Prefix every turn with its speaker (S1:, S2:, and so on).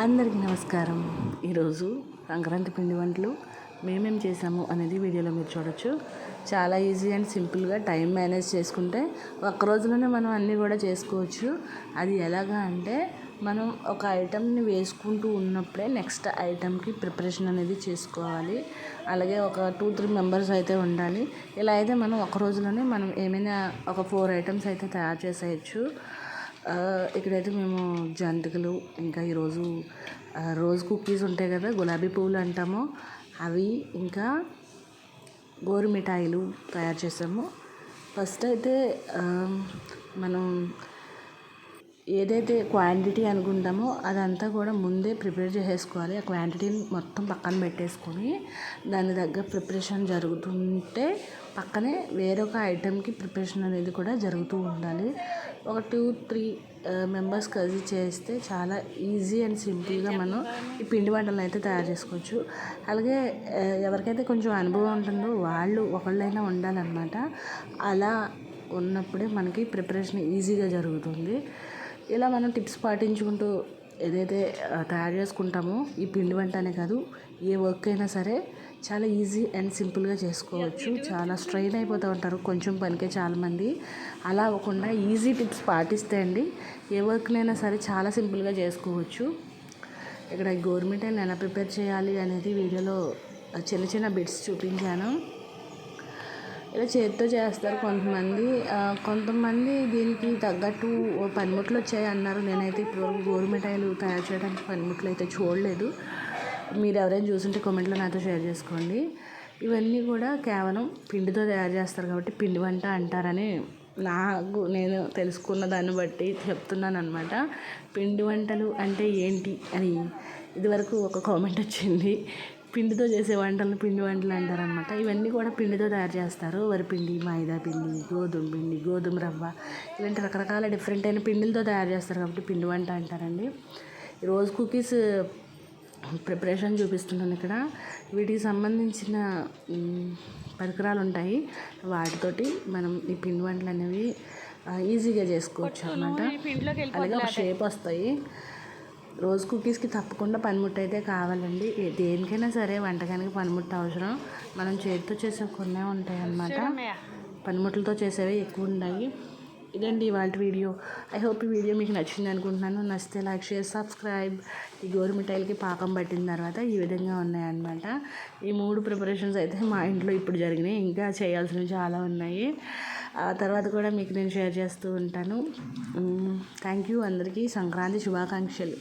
S1: అందరికీ నమస్కారం. ఈరోజు సంక్రాంతి పిండి వంటలు మేమేం చేసాము అనేది వీడియోలో మీరు చూడొచ్చు. చాలా ఈజీ అండ్ సింపుల్గా టైం మేనేజ్ చేసుకుంటే ఒక్క రోజులోనే మనం అన్నీ కూడా చేసుకోవచ్చు. అది ఎలాగా అంటే మనం ఒక ఐటెంని వేసుకుంటూ ఉన్నప్పుడే నెక్స్ట్ ఐటెంకి ప్రిపరేషన్ అనేది చేసుకోవాలి. అలాగే ఒక టూ త్రీ మెంబర్స్ అయితే ఉండాలి. ఇలా అయితే మనం ఒక రోజులోనే మనం ఏమైనా ఒక ఫోర్ ఐటమ్స్ అయితే తయారు చేసేయచ్చు. ఇక్కడైతే మేము జంతికలు ఇంకా ఈరోజు రోజ్ కుకీస్ ఉంటాయి కదా గులాబీ పువ్వులు అంటాము. అవి ఇంకా గోరు మిఠాయిలు తయారు చేసాము ఫస్ట్ అయితే మనం ఏదైతే క్వాంటిటీ అనుకుంటామో అదంతా కూడా ముందే ప్రిపేర్ చేసేసుకోవాలి. ఆ క్వాంటిటీని మొత్తం పక్కన పెట్టేసుకొని దాని దగ్గర ప్రిపరేషన్ జరుగుతుంటే పక్కనే వేరొక ఐటెంకి ప్రిపరేషన్ అనేది కూడా జరుగుతూ ఉండాలి. ఒక టూ త్రీ మెంబర్స్ కలిసి చేస్తే చాలా ఈజీ అండ్ సింపుల్గా మనం ఈ పిండి వంటలను అయితే తయారు చేసుకోవచ్చు. అలాగే ఎవరికైతే కొంచెం అనుభవం ఉంటుందో వాళ్ళు ఒకళ్ళైనా ఉండాలన్నమాట. అలా ఉన్నప్పుడే మనకి ప్రిపరేషన్ ఈజీగా జరుగుతుంది. ఇలా మనం టిప్స్ పాటించుకుంటూ ఏదైతే తయారు చేసుకుంటామో ఈ పిండి వంట అనే కాదు ఏ వర్క్ అయినా సరే చాలా ఈజీ అండ్ సింపుల్గా చేసుకోవచ్చు. చాలా స్ట్రెయిన్ అయిపోతూ ఉంటారు. కొంచెం పనికే చాలామంది అలా అవ్వకుండా ఈజీ టిప్స్ పాటిస్తే అండి ఏ వర్క్నైనా సరే చాలా సింపుల్గా చేసుకోవచ్చు. ఇక్కడ గవర్నమెంట్ ఎలా ప్రిపేర్ చేయాలి అనేది వీడియోలో చిన్న చిన్న బిట్స్ చూపించాను. ఇలా చేతితో చేస్తారు కొంతమంది. కొంతమంది దీనికి తగ్గట్టు పనిముట్లు వచ్చాయి అన్నారు నేనైతే ఇప్పటివరకు గోరు మిఠాయిలు తయారు చేయడానికి పనిముట్లు అయితే చూడలేదు. మీరు ఎవరైనా చూసుంటే కామెంట్లో నాతో షేర్ చేసుకోండి. ఇవన్నీ కూడా కేవలం పిండితో తయారు చేస్తారు కాబట్టి పిండి వంట అంటారని నాకు నేను తెలుసుకున్న దాన్ని బట్టి చెప్తున్నాను అనమాట పిండి వంటలు అంటే ఏంటి అని ఇదివరకు ఒక కామెంట్ వచ్చింది. పిండితో చేసే వంటలను పిండి వంటలు అంటారనమాట ఇవన్నీ కూడా పిండితో తయారు చేస్తారు. వరిపిండి మైదా పిండి గోధుమ పిండి గోధుమ రవ్వ ఇలాంటి రకరకాల డిఫరెంట్ అయిన పిండిలతో తయారు చేస్తారు కాబట్టి పిండి వంట అంటారండి. రోజు కుకీస్ ప్రిపరేషన్ చూపిస్తున్నాను ఇక్కడ. వీటికి సంబంధించిన పరికరాలు ఉంటాయి. వాటితోటి మనం ఈ పిండి వంటలు అనేవి ఈజీగా చేసుకోవచ్చు అనమాట అలాగే ఒక షేప్ వస్తాయి. రోజ్ కుకీస్కి తప్పకుండా పనిముట్టు అయితే కావాలండి దేనికైనా సరే వంటకానికి పనిముట్టు అవసరం. మనం చేతితో చేసే కొన్నే ఉంటాయి అన్నమాట పనిముట్లతో చేసేవి ఎక్కువ ఉన్నాయి ఇదండి ఇవాళ వీడియో. ఐ హోప్ ఈ వీడియో మీకు నచ్చింది అనుకుంటున్నాను. నచ్చితే లైక్ షేర్ సబ్స్క్రైబ్. ఈ గోరు మిఠాయిలకి పాకం పట్టిన తర్వాత ఈ విధంగా ఉన్నాయన్నమాట. ఈ మూడు ప్రిపరేషన్స్ అయితే మా ఇంట్లో ఇప్పుడు జరిగినాయి. ఇంకా చేయాల్సినవి చాలా ఉన్నాయి. ఆ తర్వాత కూడా మీకు నేను షేర్ చేస్తూ ఉంటాను. Thank you. అందరికీ సంక్రాంతి శుభాకాంక్షలు.